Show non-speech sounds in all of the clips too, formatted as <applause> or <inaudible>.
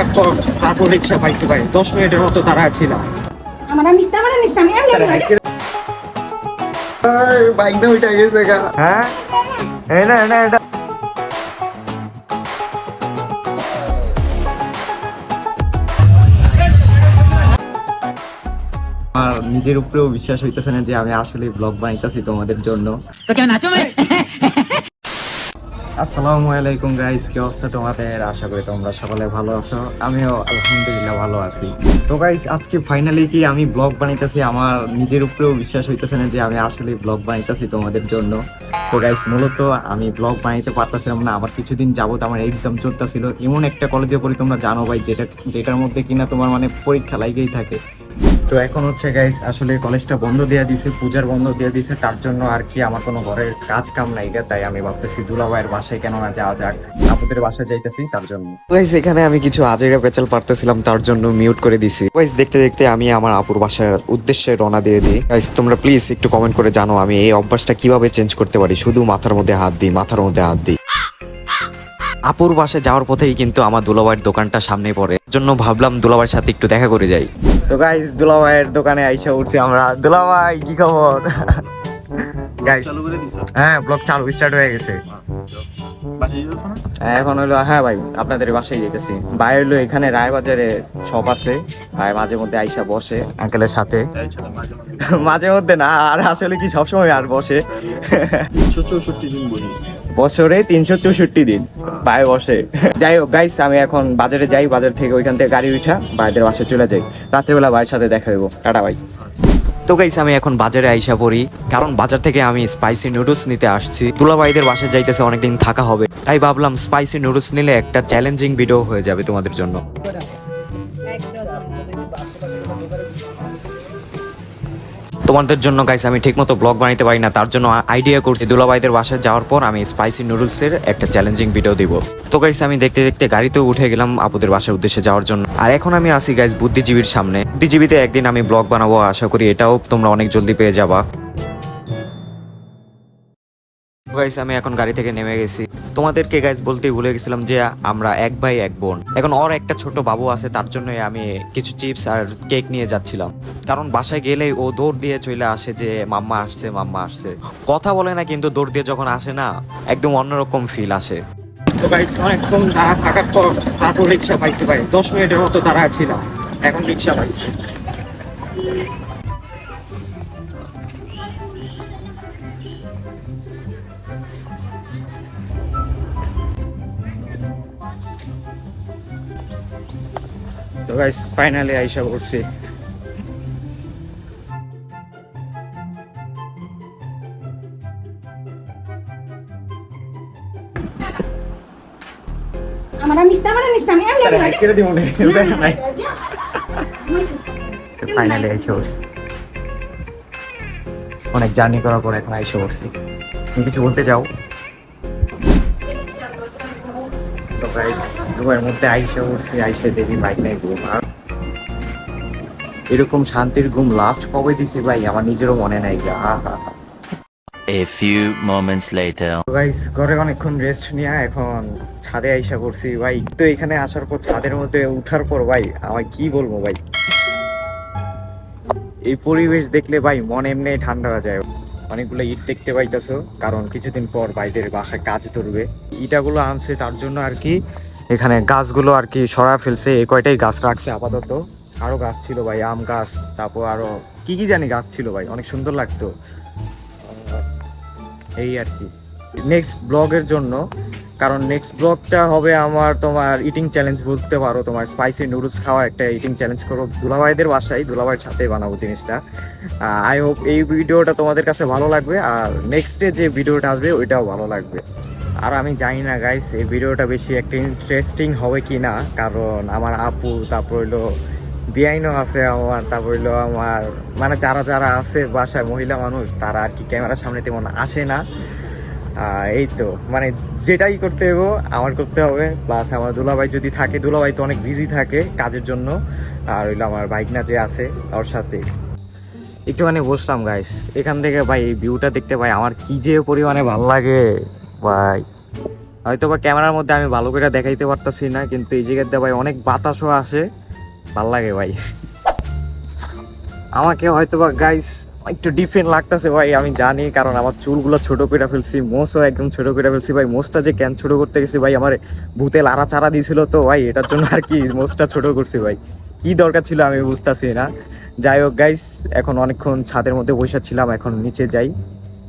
থাকার পর তারপর রিক্সা পাইছি ভাই। দশ মিনিটের মতো তারা ছিলাম আমরা নিস্তাম আমরা নিস্তাম এমনি এমনি বাইকটা উঠে গেছে গা। হ্যাঁ? না না এটা আমার নিজের উপরেও বিশ্বাস হইতেছে না যে আমি আসলে ব্লগ বানাইতেছি তোমাদের জন্য। আসসালামু আলাইকুম গাইস কি অবস্থা তোমাদের? আশা করি তোমরা সকলে ভালো আছো। আমিও আলহামদুলিল্লাহ ভালো আছি। তো গাইস আজকে ফাইনালি কি আমি ব্লগ বানাইতেছি? আমার নিজের উপরেও বিশ্বাস হইতেছে না যে আমি আসলে ব্লগ বানাইতেছি তোমাদের জন্য। তো গাইস মূলত আমি ব্লগ বানাইতে পারতেছিলাম না। আমার কিছুদিন যাবত আমার এক্সাম চলতেছিল। এমন একটা কলেজে পড়ি, তোমরা জানো ভাই, যেটা যেটার মধ্যে কিনা তোমার মানে পরীক্ষা লাগেই থাকে। তো এখন হচ্ছে গাইস আসলে কলেজটা বন্ধ দিয়ে দিছে পূজার বন্ধ দিয়ে দিছে তার জন্য আর কি আমার কোনো ঘরের কাজ কাম নাই গা, তাই আমি ভাবতেছি দুলাভাইয়ের বাসায় কেন না যাওয়া যাক। আপুদের বাসায় যাইতেছি তার জন্য। গাইস এখানে আমি কিছু আজেরা পেচাল পারতেছিলাম তার জন্য মিউট করে দিছি। গাইস দেখতে দেখতে আমি আমার আপুর বাসার উদ্দেশ্যে রওনা দিয়ে দিই। গাইস তোমরা প্লিজ একটু কমেন্ট করে জানো আমি এই অভ্যাসটা কীভাবে চেঞ্জ করতে পারি? শুধু মাথার মধ্যে হাত দিই মাথার মধ্যে হাত দিই। আপুর বাসায় যাওয়ার পথেই কিন্তু আমার দুলাভাইয়ের দোকানটা সামনে পড়ে। জন্য ভাবলাম দুলাভাইয়ের সাথে একটু দেখা করে যাই। তো গাইস দুলাভাইয়ের দোকানে আইসা উঠছি আমরা। দুলাভাই কি খবর? গাইস হ্যাঁ ব্লগ চালু স্টার্ট হয়ে গেছে। হ্যাঁ, এখন হলো হ্যাঁ ভাই আপনাদের বাসায় যেতেছি ভাই হলো এখানে রায়বাজারে শপ আছে। ভাই মাঝে মধ্যে আইসা বসে আঙ্কেলের সাথে। মাঝে মধ্যে। না আর আসলে কি সবসময় আর বসে। চৌষট্টি দিন বলি বছরে তিনশো চৌষট্টি দিন। ভাই বসে। যাই হোক গাইস আমি এখন বাজারে যাই, বাজার থেকে ওইখান থেকে গাড়ি উঠা, ভাইদের বাসায় চলে যাই। রাত্রেবেলা ভাইয়ের সাথে দেখা দেবো টাটা ভাই তো গাইস আমি এখন বাজারে আইসা পড়ি, কারণ বাজার থেকে আমি স্পাইসি নুডলস নিতে আসছি। দুলাভাইদের বাসায় যাইতেছে, অনেকদিন থাকা হবে। তাই ভাবলাম স্পাইসি নুডলস নিলে একটা চ্যালেঞ্জিং ভিডিও হয়ে যাবে তোমাদের জন্য। তোমাদের জন্য গাইস আমি ঠিকমতো ব্লগ বানাইতে পারি না, তার জন্য আইডিয়া করছি। দুলাভাইদের বাসায় যাওয়ার পর আমি স্পাইসি নুডলসের একটা চ্যালেঞ্জিং ভিডিও দিব। তো গাইস আমি দেখতে দেখতে গাড়িতে উঠে গেলাম আপুদের বাসার উদ্দেশ্যে যাওয়ার জন্য। আর এখন আমি আসি গাইস বুদ্ধিজীবীর সামনে। বুদ্ধিজীবীতে একদিন আমি ব্লগ বানাবো, আশা করি এটাও তোমরা অনেক জলদি পেয়ে যাবা। গাইস আমি এখন গাড়ি থেকে নেমে গেছি। তোমাদেরকে গাইস বলতেই ভুলে গেছিলাম যে আমরা এক ভাই, এক বোন। এখন ওর একটা ছোট বাবু আছে, তার জন্যই আমি কিছু চিপস আর কেক নিয়ে যাচ্ছিলাম। কারণ বাসায় গেলেই ও দৌড় দিয়ে চলে আসে যে, মাম্মা আসছে মাম্মা আসছে। কথা বলে না, কিন্তু দৌড় দিয়ে যখন আসে না, একদম অন্যরকম ফিল আসে। তো গাইস থাকার পাইছি ভাই। দশ মিনিটের মতো দাঁড়া ছিলাম। এখন রিক্সা পাইছি। তো গাইস ফাইনালি আইসা নাই ফাইনালি <laughs> আইসা অনেক জার্নি করার পর এখন আইসা করছি তুমি কিছু বলতে চাও? গাইস রুমের মধ্যে আইসা করছি আইসা দেখি বাইক নাই ঘুম আর এরকম শান্তির ঘুম লাস্ট কবে দিছি ভাই? আমার নিজেরও মনে নাই গা A few moments later. Guys ঘরে অনেকক্ষণ রেস্ট নিয়ে এখন ছাদে আইসা করছি ভাই তো এখানে আসার পর ছাদের মধ্যে উঠার পর ভাই আমার কি বলব ভাই? এই পরিবেশ দেখলে ভাই মন এমনি ঠান্ডা হয়ে যায়। অনেকগুলো ইট দেখতে পাইতেছো, কারণ কিছুদিন পর বাইদের বাসায় কাজ ধরবে। ইটাগুলো আনছে তার জন্য আর কি, এখানে গাছগুলো আর কি সরা ফেলছে, এই কয়টাই গাছ রাখছে আপাতত। আরও গাছ ছিল ভাই, আম গাছ, তারপর আরও কি কি জানি গাছ ছিল ভাই, অনেক সুন্দর লাগতো। এই আর কি। নেক্সট ব্লগের জন্য, কারণ নেক্সট ব্লগটা হবে আমার তোমার ইটিং চ্যালেঞ্জ বলতে পারো, তোমার স্পাইসি নুডলস খাওয়ার একটা ইটিং চ্যালেঞ্জ করো দুলাভাইদের বাসায়, দুলাভাইয়ের সাথে বানাবো জিনিসটা। আই হোপ এই ভিডিওটা তোমাদের কাছে ভালো লাগবে, আর নেক্সটে যে ভিডিওটা আসবে, ওইটাও ভালো লাগবে। আর আমি জানি না গাইস এই ভিডিওটা বেশি একটা ইন্টারেস্টিং হবে কি না, কারণ আমার আপু, তারপর হইল বিআইনও আছে আমার, তারপর হইল আমার মানে যারা যারা আছে বাসায় মহিলা মানুষ, তারা আর কি ক্যামেরার সামনে তেমন আসে না। এই তো মানে যেটাই করতে হবে আমার করতে হবে। প্লাস আমার দুলাভাই যদি থাকে, দুলাভাই তো অনেক বিজি থাকে কাজের জন্য। আর হইল আমার বাইক না যে আছে, ওর সাথে। একটুখানি বসলাম গাইস এখান থেকে ভাই, এই ভিউটা দেখতে ভাই, আমার কি যে পরিমাণে ভালো লাগে, ভাই। হয়তো বা ক্যামেরার মধ্যে আমি ভালো করে দেখাইতে পারতাছি না, কিন্তু এই জায়গাতে ভাই অনেক বাতাসও আসে। ভালো লাগে ভাই। আমাকে হয়তো বা গাইস একটু ডিফারেন্ট লাগতেছে ভাই, আমি জানি, কারণ আমার চুলগুলো ছোট করে ফেলছি, মোসও একদম ছোট করে ফেলছি ভাই, মোসটা যে ক্যান ছোট করতে গেছি ভাই, আমার ভূতে লাড়া চারা দিয়েছিল তো ভাই, এটার জন্য আর কি মোসটা ছোট করছি ভাই। কি দরকার ছিল আমি বুঝতেছি না। যাই হোক গাইস এখন অনেকক্ষণ ছাদের মধ্যে বসে ছিলাম, এখন নিচে যাই।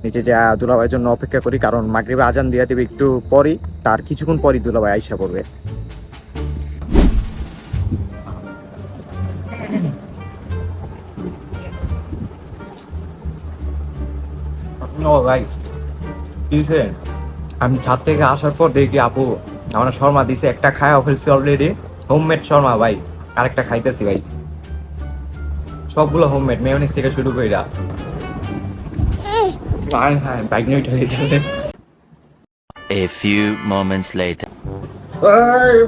নিচে যা দুলাভাইয়ের জন্য অপেক্ষা করি, কারণ মাগরিবে আজান দিয়ে দেবে একটু পরই, তার কিছুক্ষণ পরই দুলাভাই আইসা পড়বে। ও গাইস দিছে আমি ছাদ থেকে আসার পর দেখি আপু আমার শর্মা দিছে একটা খায় ফেলছি অলরেডি হোমমেড শর্মা ভাই। আরেকটা খাইতেছি ভাই। সবগুলো হোমমেড মেয়নিস থেকে শুরু কইরা। হ্যাঁ হ্যাঁ বাইক নিয়ে উঠে যেতে A few moments later.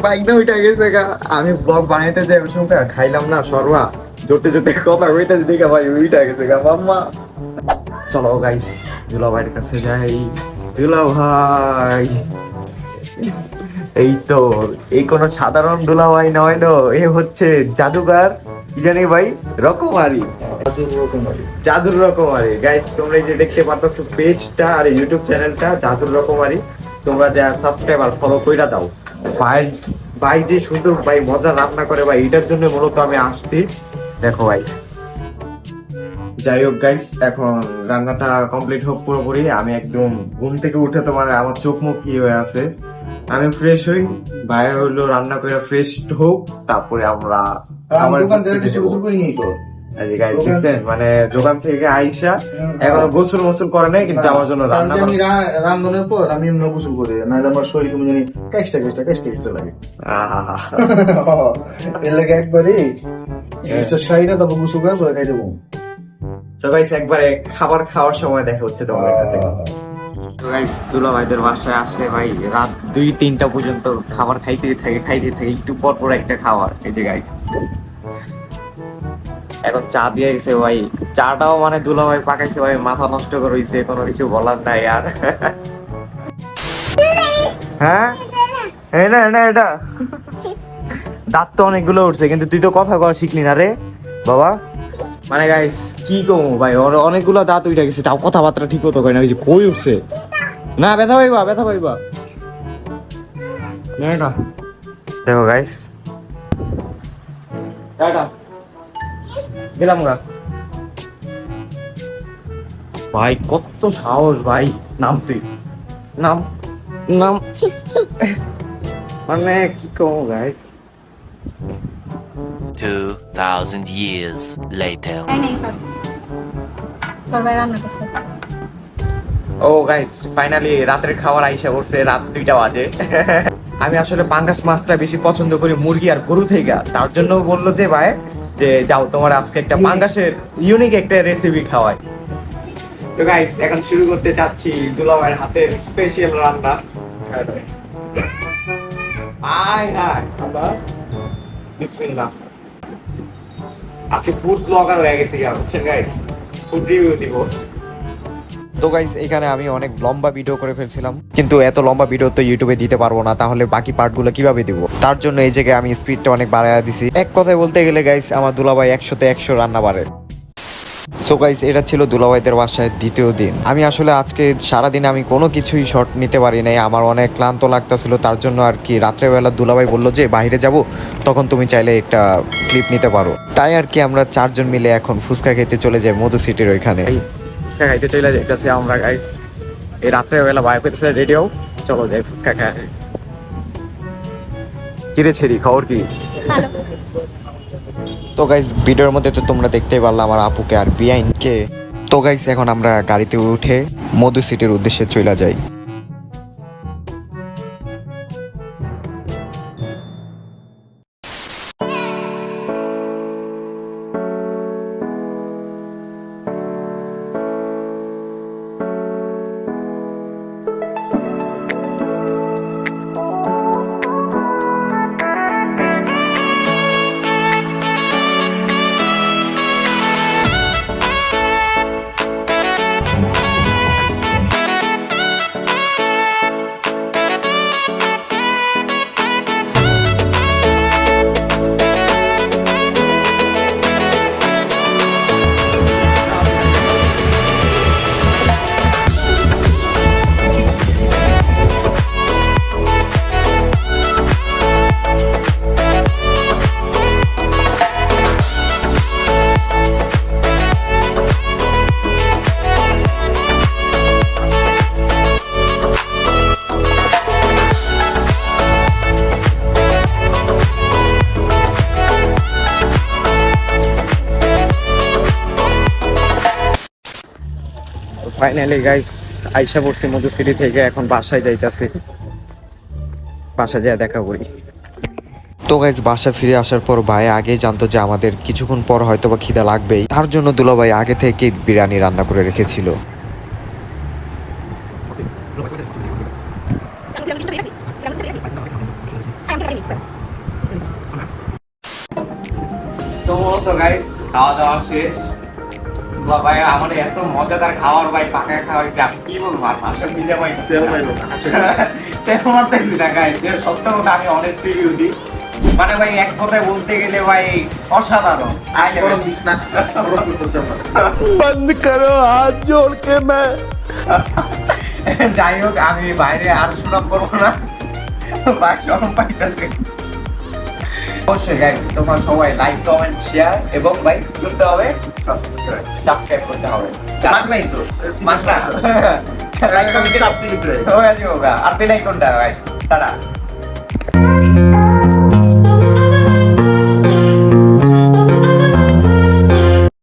Bike নিয়ে উঠে গেছে গা। আমি ব্লগ বানাইতে যাই ওই সময় খাইলাম না শর্মা। জোরতে জোরতে কথা কইতেছে দেখে ভাই উইটা গেছে গা মাম্মা। চলো গাইস দুলা ভাইয়ের কাছে যাই। দুলা ভাই এই তো, এই কোনো সাধারণ দুলা ভাই নয় নো, এ হচ্ছে জাদুগার কি জানি ভাই, রকমারি। জাদুর রকমারি। গাইস তোমরা যে দেখতে পারতেছো পেজটা আর ইউটিউব চ্যানেলটা জাদুর রকমারি। তোমরা যা সাবস্ক্রাইব আর ফলো কইরা দাও। ভাই ভাই যে সুন্দর, ভাই মজা রান্না করে, ভাই এটার জন্য মূলত আমি আসছি। দেখো ভাই যাই হোক গাইস এখন রান্নাটা কমপ্লিট হোক পুরোপুরি। আমি একদম ঘুম থেকে উঠে তোমার আমার চোখ মুখ কি হয়ে আছে। আমি ফ্রেশ হই বাইরে হইল রান্না করে ফ্রেশ হোক তারপরে আমরা মানে দোকান থেকে আইসা এখনও গোসল মোসল করে নাই কিন্তু আমার জন্য রান্না আমি রান্ধনের পর আমি এমনি গোসল করি নাহলে আমার শরীর কেমন জানি কেষ্টা কেষ্টা কেষ্টা কেষ্টা লাগে। <laughs> এর লাগে একবারে শাড়িটা তারপর গোসল করে খাই দেবো তো গাইস একবারে খাবার খাওয়ার সময় দেখা হচ্ছে তোমাদের সাথে। তো গাইস দুলা ভাইদের বাসায় আসলে ভাই রাত দুই তিনটা পর্যন্ত খাবার খাইতে থাকে খাইতে থাকে একটু পর পর একটা খাবার এই যে গাইস এখন চা দিয়ে গেছে ভাই। চাটাও মানে দুলা ভাই পাকাইছে ভাই মাথা নষ্ট করে হইছে কোনো কিছু বলার নাই আর। হ্যাঁ? এই না না এটা। <laughs> দাঁত তো অনেকগুলো উঠছে কিন্তু তুই তো কথা কওয়া শিখলি না রে বাবা। মানে গাইস কি কমু ভাই? ওর অনেকগুলো দাঁত উঠে গেছে তাও কথাবার্তা ঠিক মতো কয় না যে কই উঠছে? না ব্যথা পাইবা ব্যথা পাইবা। না দেখো গাইস এটা গেলাম ওরা ভাই কত সাহস ভাই। নাম তুই। নাম নাম। মানে কি কমু গাইস 2,000 years later. ও গাইস ফাইনালি রাতের খাবার আইসা করছে রাত দুইটা বাজে। <laughs> আমি আসলে পাঙ্গাস মাছটা বেশি পছন্দ করি মুরগি আর গরু থেকে তার জন্য বলল যে ভাই যে যাও তোমার আজকে একটা পাঙ্গাসের ইউনিক একটা রেসিপি খাওয়াই। তো গাইস এখন শুরু করতে চাচ্ছি দুলাভাইয়ের হাতের স্পেশাল রান্না। আয় হায় বিসমিল্লাহ। আজকে ফুড ব্লগার হয়ে গেছি বুঝছেন গাইস ফুড রিভিউ দিব। তো গাইস এখানে আমি অনেক লম্বা ভিডিও করে ফেলছিলাম, কিন্তু এত লম্বা ভিডিও তো ইউটিউবে দিতে পারব না, তাহলে বাকি পার্টগুলো কীভাবে দিব? তার জন্য এই জায়গায় আমি স্পিডটা অনেক বাড়ায় দিছি। এক কথায় বলতে গেলে গাইস আমার দুলাভাই একশোতে একশো রান্না বাড়ে। সো গাইস এটা ছিল দুলাভাইদের বাসায় দ্বিতীয় দিন। আমি আসলে আজকে সারাদিন আমি কোনো কিছুই শর্ট নিতে পারি নাই। আমার অনেক ক্লান্ত লাগতেছিল তার জন্য আর কি রাত্রেবেলা দুলাভাই বলল যে বাইরে যাব তখন তুমি চাইলে একটা ক্লিপ নিতে পারো। তাই আর কি আমরা চারজন মিলে এখন ফুচকা খেতে চলে যাই মধু সিটির ওইখানে। ফুচকা খাইতে চলে যাইতেছি আমরা গাইস এই রাত্রে বেলা বাইরে রেডিও চলো যাই ফুচকা খাই। কিরে ছেড়ি খবর কি? তো গাইজ ভিডিওর মধ্যে তো তোমরা দেখতেই পারলে আমার আপুকে আর বিআইনকে তো গাইজ এখন আমরা গাড়িতে উঠে মধু সিটির উদ্দেশ্যে চলে যাই। ফাইনালি গাইস আইসা পড়ছি মধু সিটি থেকে এখন বাসায় যাইতাছি। বাসায় যেয়ে দেখা করি। তো গাইজ বাসা ফিরে আসার পর ভাই আগেই জানতো যে আমাদের কিছুক্ষণ পর হয়তো বা খিদা লাগবেই। তার জন্য দুলাভাই আগে থেকে বিরিয়ানি রান্না করে রেখেছিল। তো তো গাইস খাওয়া দাওয়া শেষ। ভাই আমার এত মজাদার খাওয়ার ভাই পাকা খাওয়ার আমি কি বলব? আর ভাষা মিলে ভাই তেল মারতেছি না গাই যে সত্য কথা আমি অনেস্ট রিভিউ দিই। মানে ভাই এক কথায় বলতে গেলে ভাই অসাধারণ। বন্ধ করো হাত জোর কে <laughs> যাই হোক আমি বাইরে আর সুনাম করব না। বাসন পাইতেছি। অবশ্যই গাইস তোমরা সবাই লাইক কমেন্ট শেয়ার এবং ভাই করতে হবে সাবস্ক্রাইব সাবস্ক্রাইব করতে হবে। মাগনাই তো মাত্রা। লাইক কমেন্ট চাপ দিলি হয়ে যাবে আর বেল আইকনটা গাইস টাটা।